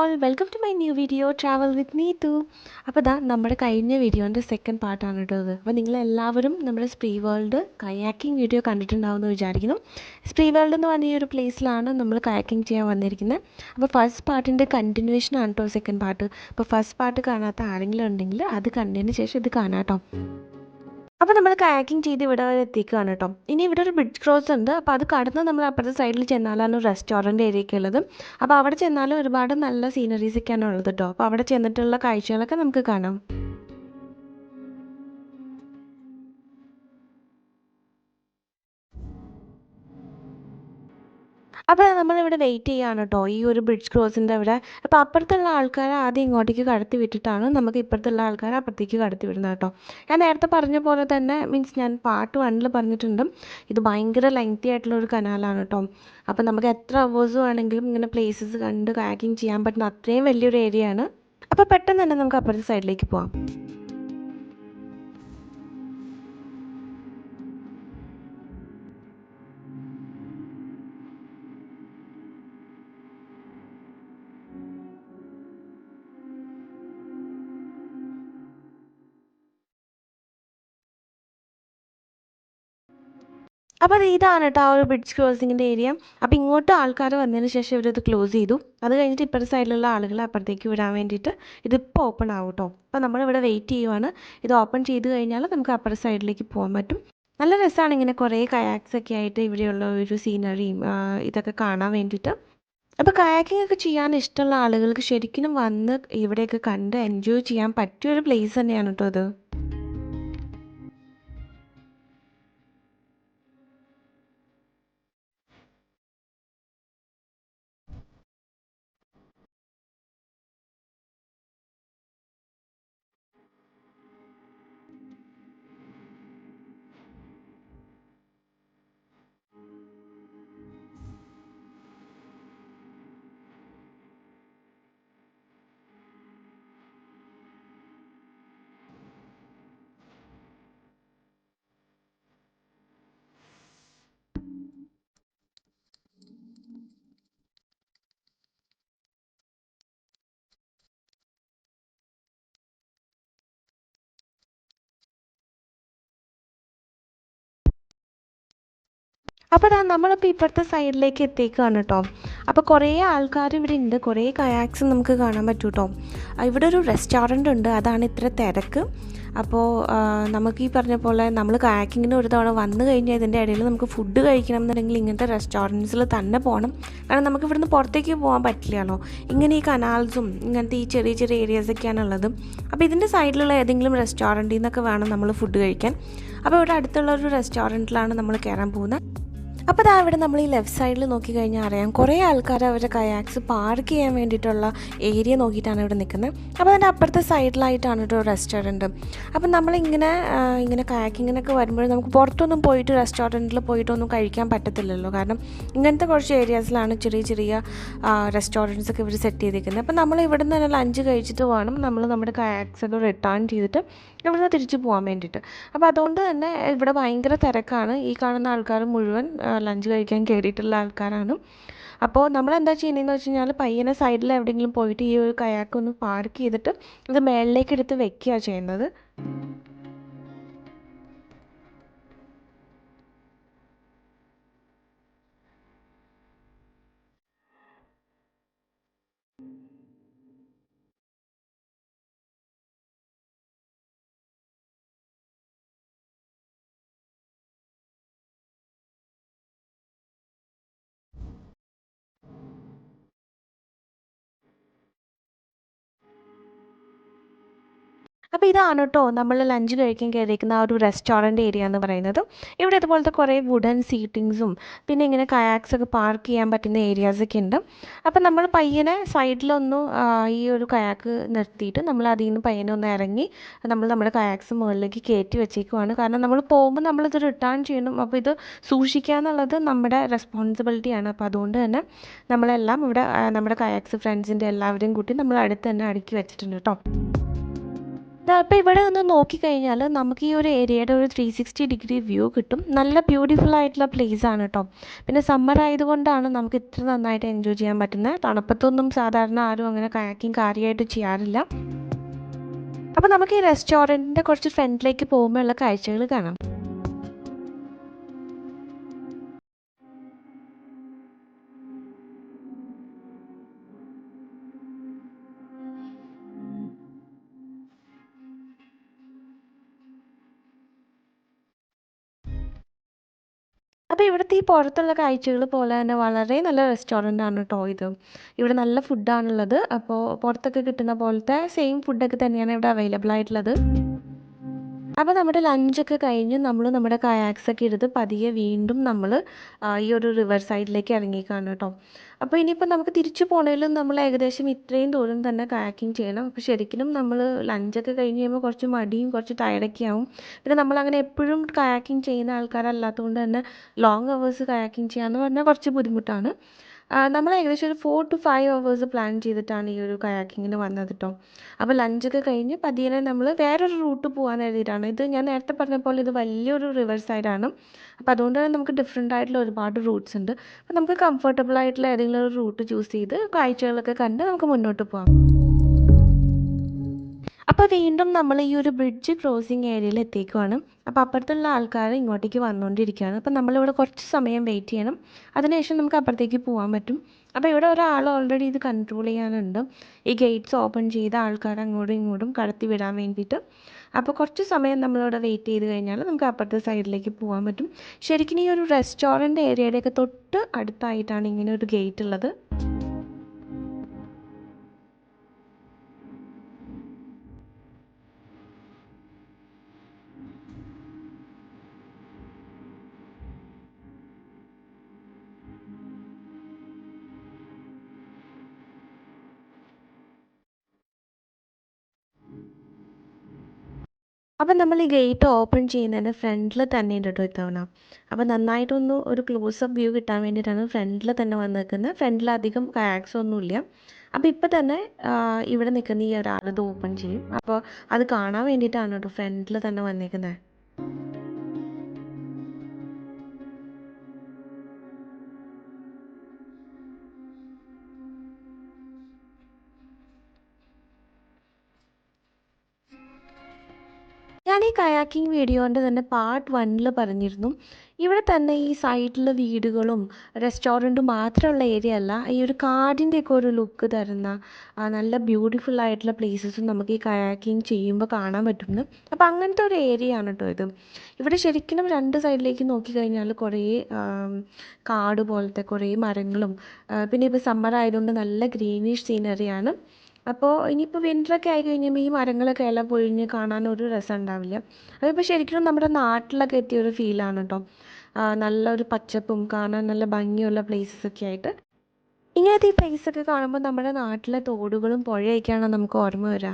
All welcome to my new video travel with me two അപ്പോൾ ഇതാ നമ്മുടെ കഴിഞ്ഞ വീഡിയോന്റെ സെക്കൻഡ് പാർട്ടാണ് കേട്ടത് അപ്പോൾ നിങ്ങളെല്ലാവരും നമ്മുടെ സ്പ്രീ വേൾഡ് കയാക്കിംഗ് വീഡിയോ കണ്ടിട്ടുണ്ടാവുമെന്ന് വിചാരിക്കുന്നു. സ്പ്രീ വേൾഡ് എന്ന് പറഞ്ഞ ഈ ഒരു പ്ലേസിലാണ് നമ്മൾ കയാക്കിംഗ് ചെയ്യാൻ വന്നിരിക്കുന്നത് അപ്പോൾ ഫസ്റ്റ് പാർട്ടിന്റെ കണ്ടിന്യൂഷൻ ആണ് കേട്ടോ സെക്കൻഡ് പാർട്ട് അപ്പോൾ ഫസ്റ്റ് പാർട്ട് കാണാത്ത ആരെങ്കിലും ഉണ്ടെങ്കിൽ അത് കണ്ടതിന് ശേഷം ഇത് കാണാം കേട്ടോ അപ്പോൾ നമ്മൾ കയാക്കിംഗ് ചെയ്ത് ഇവിടെ വരെ എത്തിക്കുകയാണ് കേട്ടോ ഇനി ഇവിടെ ഒരു ബ്രിഡ്ജ് ക്രോസ് ഉണ്ട്. അപ്പോൾ അത് കടന്ന് നമ്മൾ അപ്പുറത്തെ സൈഡിൽ ചെന്നാലാണ് റെസ്റ്റോറന്റ് ഏരിയയൊക്കെ ഉള്ളത്. അപ്പോൾ അവിടെ ചെന്നാലും ഒരുപാട് നല്ല സീനറീസ് ഒക്കെയാണ് ഉള്ളത് കേട്ടോ അപ്പോൾ അവിടെ ചെന്നിട്ടുള്ള കാഴ്ചകളൊക്കെ നമുക്ക് കാണാം. അപ്പോൾ നമ്മളിവിടെ വെയിറ്റ് ചെയ്യുകയാണ് കേട്ടോ ഈ ഒരു ബ്രിഡ്ജ് ക്രോസിന്റെ അവിടെ. അപ്പോൾ അപ്പുറത്തുള്ള ആൾക്കാരെ ആദ്യം ഇങ്ങോട്ടേക്ക് കടത്തി വിട്ടിട്ടാണ് നമുക്ക് ഇപ്പുറത്തുള്ള ആൾക്കാരെ അപ്പുറത്തേക്ക് കടത്തി വിടുന്നത് കേട്ടോ ഞാൻ നേരത്തെ പറഞ്ഞ പോലെ തന്നെ മീൻസ് ഞാൻ പാർട്ട് വണ്ണിൽ പറഞ്ഞിട്ടുണ്ട്. ഇത് ഭയങ്കര ലെങ്തി ആയിട്ടുള്ള ഒരു കനാലാണ് കേട്ടോ അപ്പോൾ നമുക്ക് എത്ര അവേഴ്സ് വേണമെങ്കിലും ഇങ്ങനെ പ്ലേസസ് കണ്ട് കാക്കിങ് ചെയ്യാൻ പറ്റുന്ന അത്രയും വലിയൊരു ഏരിയയാണ് അപ്പോൾ പെട്ടെന്ന് തന്നെ നമുക്ക് അപ്പുറത്തെ സൈഡിലേക്ക് പോവാം. അപ്പോൾ അത് ഇതാണ് കേട്ടോ ആ ഒരു ബ്രിഡ്ജ് ക്രോസിങ്ങിന്റെ ഏരിയ അപ്പോൾ ഇങ്ങോട്ട് ആൾക്കാർ വന്നതിന് ശേഷം ഇവരത് ക്ലോസ് ചെയ്തു. അത് കഴിഞ്ഞിട്ട് ഇപ്പുറത്തെ സൈഡിലുള്ള ആളുകൾ അപ്പുറത്തേക്ക് വിടാൻ വേണ്ടിയിട്ട് ഇതിപ്പോൾ ഓപ്പൺ ആവും കേട്ടോ അപ്പോൾ നമ്മളിവിടെ വെയിറ്റ് ചെയ്യുവാണ്. ഇത് ഓപ്പൺ ചെയ്ത് കഴിഞ്ഞാൽ നമുക്ക് അപ്പുറ സൈഡിലേക്ക് പോകാൻ പറ്റും. നല്ല രസമാണ് ഇങ്ങനെ കുറേ കയാക്സ് ഒക്കെ ആയിട്ട് ഇവിടെയുള്ള ഒരു സീനറിയും ഇതൊക്കെ കാണാൻ വേണ്ടിയിട്ട്. അപ്പോൾ കയാക്കിംഗ് ഒക്കെ ചെയ്യാൻ ഇഷ്ടമുള്ള ആളുകൾക്ക് ശരിക്കും വന്ന് ഇവിടെയൊക്കെ കണ്ട് എൻജോയ് ചെയ്യാൻ പറ്റിയൊരു പ്ലേസ് തന്നെയാണ് കേട്ടോ ഇത് അപ്പോൾ നമ്മളിപ്പോൾ ഇപ്പുറത്തെ സൈഡിലേക്ക് എത്തിക്കുകയാണ് കേട്ടോ അപ്പോൾ കുറേ ആൾക്കാർ ഇവിടെ ഉണ്ട് കുറേ കയാക്സ് നമുക്ക് കാണാൻ പറ്റും കേട്ടോ ഇവിടെ ഒരു റെസ്റ്റോറന്റ് ഉണ്ട്. അതാണ് ഇത്ര തിരക്ക്. അപ്പോൾ നമുക്ക് ഈ പറഞ്ഞ പോലെ നമ്മൾ കയാക്കിങ്ങിന് ഒരു തവണ വന്നു കഴിഞ്ഞാൽ ഇതിന്റെ ഇടയിൽ നമുക്ക് ഫുഡ് കഴിക്കണം എന്നുണ്ടെങ്കിൽ ഇങ്ങനത്തെ റെസ്റ്റോറന്റ്സിൽ തന്നെ പോകണം കാരണം നമുക്ക് ഇവിടുന്ന് പുറത്തേക്ക് പോകാൻ പറ്റില്ലല്ലോ. ഇങ്ങനെ ഈ കനാൽസും ഇങ്ങനത്തെ ഈ ചെറിയ ചെറിയ ഏരിയാസൊക്കെയാണ് ഉള്ളത്. അപ്പോൾ ഇതിന്റെ സൈഡിലുള്ള ഏതെങ്കിലും റെസ്റ്റോറന്റിൽ നിന്നൊക്കെ വേണം നമ്മൾ ഫുഡ് കഴിക്കാൻ. അപ്പോൾ ഇവിടെ അടുത്തുള്ള ഒരു റെസ്റ്റോറന്റിലാണ് നമ്മൾ കയറാൻ പോകുന്നത് അപ്പോൾ ദാ ഇവിടെ നമ്മൾ ഈ ലെഫ്റ്റ് സൈഡിൽ നോക്കി കഴിഞ്ഞാൽ അറിയാം കുറേ ആൾക്കാർ അവരുടെ കയാക്സ് പാർക്ക് ചെയ്യാൻ വേണ്ടിയിട്ടുള്ള ഏരിയ നോക്കിയിട്ടാണ് ഇവിടെ നിൽക്കുന്നത് അപ്പോൾ അതിന്റെ അപ്പുറത്തെ സൈഡിലായിട്ടാണ് കേട്ടോ റെസ്റ്റോറന്റ് അപ്പം നമ്മളിങ്ങനെ ഇങ്ങനെ കയാക്കിങ്ങിനൊക്കെ വരുമ്പോൾ നമുക്ക് പുറത്തൊന്നും പോയിട്ട് റെസ്റ്റോറന്റിൽ പോയിട്ടൊന്നും കഴിക്കാൻ പറ്റത്തില്ലല്ലോ. കാരണം ഇങ്ങനത്തെ കുറച്ച് ഏരിയാസിലാണ് ചെറിയ ചെറിയ റെസ്റ്റോറന്റ്സ് ഒക്കെ ഇവർ സെറ്റ് ചെയ്തിരിക്കുന്നത് അപ്പം നമ്മൾ ഇവിടെ നിന്ന് തന്നെ ലഞ്ച് കഴിച്ചിട്ട് വേണം നമ്മൾ നമ്മുടെ കയാക്സ് ഒക്കെ റിട്ടേൺ ചെയ്തിട്ട് ഇവിടുന്ന് തിരിച്ച് പോകാൻ വേണ്ടിയിട്ട്. അപ്പോൾ അതുകൊണ്ട് തന്നെ ഇവിടെ ഭയങ്കര തിരക്കാണ്. ഈ കാണുന്ന ആൾക്കാർ മുഴുവൻ ലഞ്ച് കഴിക്കാൻ കയറിയിട്ടുള്ള ആൾക്കാരാണ്. അപ്പോൾ നമ്മൾ എന്താ ചെയ്യുന്നതെന്ന് വെച്ച് കഴിഞ്ഞാൽ പയ്യനെ സൈഡിൽ എവിടെയെങ്കിലും പോയിട്ട് ഈ ഒരു കയാക്ക് ഒന്ന് പാർക്ക് ചെയ്തിട്ട് ഇത് മേളിലേക്ക് എടുത്ത് വെക്കുകയാണ് ചെയ്യുന്നത്. അപ്പോൾ ഇതാണ് കേട്ടോ നമ്മൾ ലഞ്ച് കഴിക്കാൻ കയറിയിരിക്കുന്ന ആ ഒരു റെസ്റ്റോറന്റ് ഏരിയ എന്ന് പറയുന്നത്. ഇവിടെ ഇതുപോലത്തെ കുറേ വുഡൻ സീറ്റിങ്സും പിന്നെ ഇങ്ങനെ കയാക്സ് ഒക്കെ പാർക്ക് ചെയ്യാൻ പറ്റുന്ന ഏരിയാസൊക്കെ ഉണ്ട്. അപ്പോൾ നമ്മൾ പയ്യനെ സൈഡിലൊന്ന് ഈ ഒരു കയാക്ക് നിർത്തിയിട്ട് നമ്മൾ അതിൽ നിന്ന് പയ്യനെ ഒന്ന് ഇറങ്ങി നമ്മൾ നമ്മുടെ കയാക്സ് മുകളിലേക്ക് കയറ്റി വെച്ചേക്കുവാണ്. കാരണം നമ്മൾ പോകുമ്പോൾ നമ്മളിത് റിട്ടേൺ ചെയ്യണം. അപ്പോൾ ഇത് സൂക്ഷിക്കുക എന്നുള്ളത് നമ്മുടെ റെസ്പോൺസിബിലിറ്റിയാണ് അപ്പോൾ അതുകൊണ്ട് തന്നെ നമ്മളെല്ലാം ഇവിടെ നമ്മുടെ കയാക്സ് ഫ്രണ്ട്സിന്റെ എല്ലാവരും കൂട്ടി നമ്മൾ അടുത്ത് തന്നെ അടുക്കി വെച്ചിട്ടുണ്ട് കേട്ടോ ഇപ്പം ഇവിടെ നിന്ന് നോക്കിക്കഴിഞ്ഞാൽ നമുക്ക് ഈ ഒരു ഏരിയയുടെ ഒരു ത്രീ സിക്സ്റ്റി ഡിഗ്രി വ്യൂ കിട്ടും. നല്ല ബ്യൂട്ടിഫുൾ ആയിട്ടുള്ള പ്ലേസ് ആണ് കേട്ടോ പിന്നെ സമ്മർ ആയതുകൊണ്ടാണ് നമുക്ക് ഇത്ര നന്നായിട്ട് എൻജോയ് ചെയ്യാൻ പറ്റുന്നത്. തണുപ്പത്തൊന്നും സാധാരണ ആരും അങ്ങനെ കയാക്കിങ് കാര്യമായിട്ട് ചെയ്യാറില്ല. അപ്പോൾ നമുക്ക് ഈ റെസ്റ്റോറന്റിന്റെ കുറച്ച് ഫ്രണ്ടിലേക്ക് പോകുമ്പോഴുള്ള കാഴ്ചകൾ കാണാം. അപ്പോൾ ഇവിടുത്തെ ഈ പുറത്തുള്ള കാഴ്ചകൾ പോലെ തന്നെ വളരെ നല്ല റെസ്റ്റോറന്റ് ആണ് കേട്ടോ ഇത്. ഇവിടെ നല്ല ഫുഡാണുള്ളത് അപ്പോൾ പുറത്തൊക്കെ കിട്ടുന്ന പോലത്തെ സെയിം ഫുഡൊക്കെ തന്നെയാണ് ഇവിടെ അവൈലബിൾ ആയിട്ടുള്ളത്. അപ്പോൾ നമ്മുടെ ലഞ്ചൊക്കെ കഴിഞ്ഞ് നമ്മൾ നമ്മുടെ കയാക്സ് ഒക്കെ എടുത്ത് പതിയെ വീണ്ടും നമ്മൾ ഈ ഒരു റിവർ സൈഡിലേക്ക് ഇറങ്ങിക്കാണ് കേട്ടോ. അപ്പോൾ ഇനിയിപ്പോൾ നമുക്ക് തിരിച്ചു പോകണമെങ്കിലും നമ്മൾ ഏകദേശം ഇത്രയും ദൂരം തന്നെ കയാക്കിങ് ചെയ്യണം. അപ്പോൾ ശരിക്കും നമ്മൾ ലഞ്ചൊക്കെ കഴിഞ്ഞ് കഴിയുമ്പോൾ കുറച്ച് മടിയും കുറച്ച് ടയർഡൊക്കെ ആവും. പിന്നെ നമ്മളങ്ങനെ എപ്പോഴും കയാക്കിങ് ചെയ്യുന്ന ആൾക്കാരല്ലാത്തതുകൊണ്ട് തന്നെ ലോങ് അവേഴ്സ് കയാക്കിങ് ചെയ്യാന്ന് പറഞ്ഞാൽ കുറച്ച് ബുദ്ധിമുട്ടാണ്. നമ്മൾ ഏകദേശം ഒരു four to five hours plan ചെയ്തിട്ടാണ് ഈ ഒരു കയാക്കിങ്ങിന് വന്നത് കേട്ടോ അപ്പോൾ ലഞ്ചൊക്കെ കഴിഞ്ഞ് പതിയെ നമ്മൾ വേറൊരു റൂട്ട് പോകാൻ എഴുതിയിട്ടാണ്. ഇത് ഞാൻ നേരത്തെ പറഞ്ഞ പോലെ ഇത് വലിയൊരു റിവർ സൈഡാണ് അപ്പോൾ അതുകൊണ്ട് തന്നെ നമുക്ക് ഡിഫറെന്റ് ആയിട്ടുള്ള ഒരുപാട് റൂട്ട്സ് ഉണ്ട്. അപ്പോൾ നമുക്ക് കംഫർട്ടബിൾ ആയിട്ടുള്ള ഏതെങ്കിലും ഒരു റൂട്ട് ചൂസ് ചെയ്ത് കാഴ്ചകളൊക്കെ കണ്ട് നമുക്ക് മുന്നോട്ട് പോകാം അപ്പോൾ വീണ്ടും നമ്മൾ ഈ ഒരു ബ്രിഡ്ജ് ക്രോസിങ് ഏരിയയിൽ എത്തിക്കുവാണ്. അപ്പോൾ അപ്പുറത്തുള്ള ആൾക്കാർ ഇങ്ങോട്ടേക്ക് വന്നുകൊണ്ടിരിക്കുകയാണ്. അപ്പോൾ നമ്മളിവിടെ കുറച്ച് സമയം വെയിറ്റ് ചെയ്യണം. അതിനുശേഷം നമുക്ക് അപ്പുറത്തേക്ക് പോകാൻ പറ്റും. അപ്പോൾ ഇവിടെ ഒരാൾ ഓൾറെഡി ഇത് കൺട്രോൾ ചെയ്യാനുണ്ട്. ഈ ഗേറ്റ്സ് ഓപ്പൺ ചെയ്ത ആൾക്കാർ അങ്ങോട്ടും ഇങ്ങോട്ടും കടത്തി വിടാൻ വേണ്ടിയിട്ട്. അപ്പോൾ കുറച്ച് സമയം നമ്മളിവിടെ വെയിറ്റ് ചെയ്ത് കഴിഞ്ഞാൽ നമുക്ക് അപ്പുറത്തെ സൈഡിലേക്ക് പോകാൻ പറ്റും. ശരിക്കും ഈ ഒരു റെസ്റ്റോറന്റ് ഏരിയയുടെയൊക്കെ തൊട്ട് അടുത്തായിട്ടാണ് ഇങ്ങനെ ഒരു ഗേറ്റ് ഉള്ളത്. അപ്പം നമ്മൾ ഈ ഗേറ്റ് ഓപ്പൺ ചെയ്യുന്നതിന് ഫ്രണ്ടിൽ തന്നെ ഉണ്ട് കേട്ടോ ഇത്തവണ. അപ്പോൾ നന്നായിട്ടൊന്ന് ഒരു ക്ലോസ് അപ്പ് വ്യൂ കിട്ടാൻ വേണ്ടിയിട്ടാണ് ഫ്രണ്ടിൽ തന്നെ വന്ന് നിൽക്കുന്നത്. ഫ്രണ്ടിൽ അധികം കയാക്സ് ഒന്നുമില്ല അപ്പോൾ ഇപ്പം തന്നെ ഇവിടെ നിൽക്കുന്ന ഈ ഒരാൾ ഓപ്പൺ ചെയ്യും. അപ്പോൾ അത് കാണാൻ വേണ്ടിയിട്ടാണ് കേട്ടോ ഫ്രണ്ടിൽ തന്നെ വന്നേക്കുന്നത് ഞാൻ ഈ കയാക്കിംഗ് വീഡിയോന്റെ തന്നെ പാർട്ട് വണ്ണിൽ പറഞ്ഞിരുന്നു. ഇവിടെ തന്നെ ഈ സൈഡിൽ വീടുകളും റെസ്റ്റോറന്റും മാത്രമുള്ള ഏരിയ അല്ല ഈ ഒരു കാടിന്റെയൊക്കെ ഒരു ലുക്ക് തരുന്ന നല്ല ബ്യൂട്ടിഫുൾ ആയിട്ടുള്ള പ്ലേസസും നമുക്ക് ഈ കയാക്കിങ് ചെയ്യുമ്പോൾ കാണാൻ പറ്റുന്നു. അപ്പോൾ അങ്ങനത്തെ ഒരു ഏരിയ ആണ് കേട്ടോ ഇത്. ഇവിടെ ശരിക്കും രണ്ട് സൈഡിലേക്ക് നോക്കിക്കഴിഞ്ഞാൽ കുറേ കാട് പോലത്തെ കുറേ മരങ്ങളും പിന്നെ ഇപ്പോൾ സമ്മർ ആയതുകൊണ്ട് നല്ല ഗ്രീനിഷ് സീനറിയാണ് അപ്പോൾ ഇനിയിപ്പോൾ വിന്ററൊക്കെ ആയി കഴിയുമ്പോൾ ഈ മരങ്ങളൊക്കെ എല്ലാം പൊഴിഞ്ഞ് കാണാൻ ഒരു രസം ഉണ്ടാവില്ല. അതിപ്പോൾ ശരിക്കും നമ്മുടെ നാട്ടിലൊക്കെ എത്തിയ ഒരു ഫീലാണ് കേട്ടോ നല്ലൊരു പച്ചപ്പും കാണാൻ നല്ല ഭംഗിയുള്ള പ്ലേസസ് ഒക്കെ ആയിട്ട്. ഇങ്ങനത്തെ ഈ പ്ലേസൊക്കെ കാണുമ്പോൾ നമ്മുടെ നാട്ടിലെ തോടുകളും പുഴയൊക്കെയാണ് നമുക്ക് ഓർമ്മ വരിക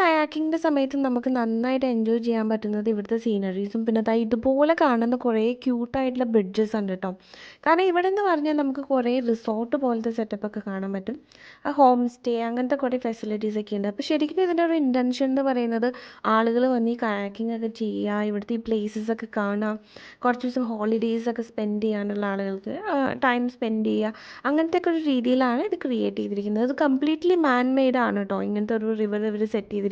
കയാക്കിങ്ങിന്റെ സമയത്ത് നമുക്ക് നന്നായിട്ട് എൻജോയ് ചെയ്യാൻ പറ്റുന്നത് ഇവിടുത്തെ സീനറീസും പിന്നെ ദാ ഇതുപോലെ കാണുന്ന കുറേ ക്യൂട്ടായിട്ടുള്ള ബ്രിഡ്ജസ് ഉണ്ട് കേട്ടോ കാരണം ഇവിടെ എന്ന് പറഞ്ഞാൽ നമുക്ക് കുറേ റിസോർട്ട് പോലത്തെ സെറ്റപ്പ് ഒക്കെ കാണാൻ പറ്റും. ആ ഹോം സ്റ്റേ അങ്ങനത്തെ കുറേ ഫെസിലിറ്റീസ് ഒക്കെ ഉണ്ട്. അപ്പോൾ ശരിക്കും ഇതിന്റെ ഒരു ഇന്റൻഷൻ എന്ന് പറയുന്നത് ആളുകൾ വന്ന് ഈ കയാക്കിംഗ് ഒക്കെ ചെയ്യുക ഇവിടുത്തെ ഈ പ്ലേസസ് ഒക്കെ കാണുക കുറച്ച് ദിവസം ഹോളിഡേയ്സ് ഒക്കെ സ്പെൻഡ് ചെയ്യാനുള്ള ആളുകൾക്ക് ടൈം സ്പെൻഡ് ചെയ്യുക അങ്ങനത്തെ ഒക്കെ ഒരു രീതിയിലാണ് ഇത് ക്രിയേറ്റ് ചെയ്തിരിക്കുന്നത്. ഇത് കംപ്ലീറ്റ്ലി മാൻ മെയ്ഡ് ആണ് കേട്ടോ ഇങ്ങനത്തെ ഒരു റിവർ ഇവർ സെറ്റ് ചെയ്തിരിക്കുന്നത്.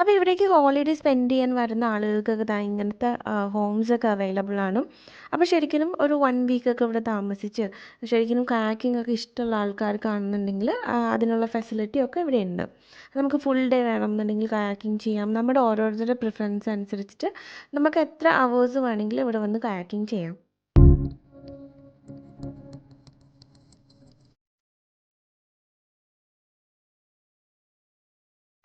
അപ്പോൾ ഇവിടേക്ക് ഹോളിഡേ സ്പെൻഡ് ചെയ്യാൻ വരുന്ന ആളുകൾക്കൊക്കെ ദാ ഇങ്ങനത്തെ ഹോംസൊക്കെ അവൈലബിൾ ആണ്. അപ്പോൾ ശരിക്കും ഒരു വൺ വീക്കൊക്കെ ഇവിടെ താമസിച്ച് ശരിക്കും കാക്കിംഗ് ഒക്കെ ഇഷ്ടമുള്ള ആൾക്കാർക്കാണെന്നുണ്ടെങ്കിൽ അതിനുള്ള ഫെസിലിറ്റി ഒക്കെ ഇവിടെ ഉണ്ട്. നമുക്ക് ഫുൾ ഡേ വേണമെന്നുണ്ടെങ്കിൽ കയാക്കിംഗ് ചെയ്യാം. നമ്മുടെ ഓരോരുത്തരുടെ പ്രിഫറൻസ് അനുസരിച്ചിട്ട് നമുക്ക് എത്ര അവേഴ്സ് വേണമെങ്കിലും ഇവിടെ വന്ന് കയാക്കിംഗ് ചെയ്യാം.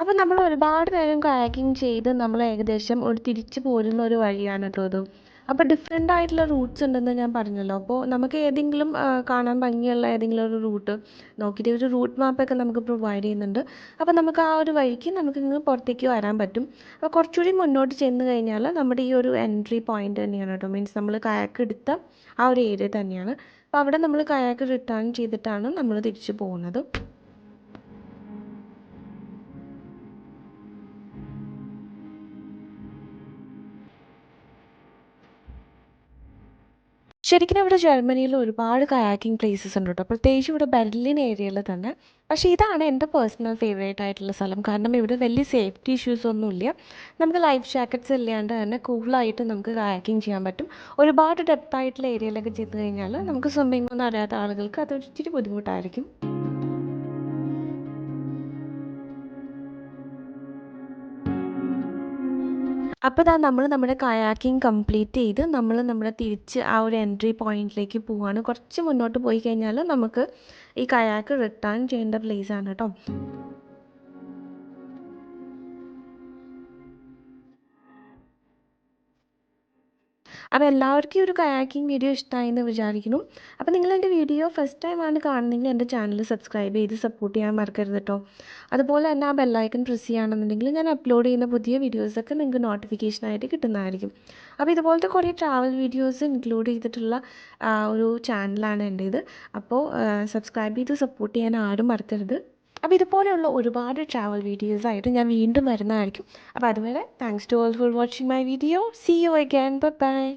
അപ്പോൾ നമ്മൾ ഒരുപാട് നേരം കയാക്കിംഗ് ചെയ്ത് നമ്മൾ ഏകദേശം ഒരു തിരിച്ചു പോരുന്ന ഒരു വഴിയാണ് കേട്ടോ ഇത്. അപ്പോൾ ഡിഫറെന്റ് ആയിട്ടുള്ള റൂട്ട്സ് ഉണ്ടെന്ന് ഞാൻ പറഞ്ഞല്ലോ. അപ്പോൾ നമുക്ക് ഏതെങ്കിലും കാണാൻ ഭംഗിയുള്ള ഏതെങ്കിലും ഒരു റൂട്ട് നോക്കിയിട്ട് ഒരു റൂട്ട് മാപ്പൊക്കെ നമുക്ക് പ്രൊവൈഡ് ചെയ്യുന്നുണ്ട്. അപ്പോൾ നമുക്ക് ആ ഒരു വഴിക്ക് നമുക്ക് ഇങ്ങ് പുറത്തേക്ക് വരാൻ പറ്റും. അപ്പോൾ കുറച്ചുകൂടി മുന്നോട്ട് ചെന്ന് കഴിഞ്ഞാൽ നമ്മുടെ ഈ ഒരു എൻട്രി പോയിന്റ് തന്നെയാണ് കേട്ടോ മീൻസ് നമ്മൾ കയാക്ക് എടുത്ത ആ ഒരു ഏരിയ തന്നെയാണ്. അപ്പോൾ അവിടെ നമ്മൾ കയാക്ക് റിട്ടേൺ ചെയ്തിട്ടാണ് നമ്മൾ തിരിച്ചു പോകുന്നത്. ശരിക്കും ഇവിടെ ജർമ്മനിയിൽ ഒരുപാട് കയാക്കിംഗ് പ്ലേസസ് ഉണ്ട് കേട്ടോ. പ്രത്യേകിച്ച് ഇവിടെ ബെർലിൻ ഏരിയയിൽ തന്നെ. പക്ഷേ ഇതാണ് എന്റെ പേഴ്സണൽ ഫേവറേറ്റ് ആയിട്ടുള്ള സ്ഥലം. കാരണം ഇവിടെ വലിയ സേഫ്റ്റി ഇഷ്യൂസ് ഒന്നുമില്ല. നമുക്ക് ലൈഫ് ജാക്കറ്റ്സ് ഇല്ലാണ്ട് തന്നെ കൂളായിട്ട് നമുക്ക് കയാക്കിംഗ് ചെയ്യാൻ പറ്റും. ഒരുപാട് ഡെപ്ത് ആയിട്ടുള്ള ഏരിയയിലൊക്കെ ചെയ്ത് കഴിഞ്ഞാൽ നമുക്ക് സ്വിമ്മിംഗ് ഒന്നും അറിയാത്ത ആളുകൾക്ക് അത് ഇച്ചിരി ബുദ്ധിമുട്ടായിരിക്കും. അപ്പോൾ ഇതാ നമ്മൾ നമ്മുടെ കയാക്കിങ് കംപ്ലീറ്റ് ചെയ്ത് നമ്മൾ നമ്മുടെ തിരിച്ച് ആ ഒരു എൻട്രി പോയിന്റിലേക്ക് പോവാണ്. കുറച്ച് മുന്നോട്ട് പോയി കഴിഞ്ഞാൽ നമുക്ക് ഈ കയാക്ക് റിട്ടേൺ ചെയ്യേണ്ട പ്ലേസ് ആണ് കേട്ടോ അപ്പോൾ എല്ലാവർക്കും ഈ ഒരു കയാക്കിംഗ് വീഡിയോ ഇഷ്ടമായി എന്ന് വിചാരിക്കുന്നു. അപ്പോൾ നിങ്ങൾ എന്റെ വീഡിയോ ഫസ്റ്റ് ടൈമാണ് കാണുന്നതെങ്കിൽ എന്റെ ചാനൽ സബ്സ്ക്രൈബ് ചെയ്ത് സപ്പോർട്ട് ചെയ്യാൻ മറക്കരുത് കേട്ടോ. അതുപോലെ തന്നെ ആ ബെല്ലൈക്കൺ പ്രസ് ചെയ്യുകയാണെന്നുണ്ടെങ്കിൽ ഞാൻ അപ്ലോഡ് ചെയ്യുന്ന പുതിയ വീഡിയോസൊക്കെ നിങ്ങൾക്ക് നോട്ടിഫിക്കേഷനായിട്ട് കിട്ടുന്നതായിരിക്കും. അപ്പോൾ ഇതുപോലത്തെ കുറേ ട്രാവൽ വീഡിയോസ് ഇൻക്ലൂഡ് ചെയ്തിട്ടുള്ള ഒരു ചാനലാണ് എന്റേത്. അപ്പോൾ സബ്സ്ക്രൈബ് ചെയ്ത് സപ്പോർട്ട് ചെയ്യാൻ ആരും മറക്കരുത്. അപ്പോൾ ഇതുപോലെയുള്ള ഒരുപാട് ട്രാവൽ വീഡിയോസ് ആയിട്ട് ഞാൻ വീണ്ടും വരുന്നതായിരിക്കും. അപ്പോൾ അതുവരെ thanks to all for watching my video see you again bye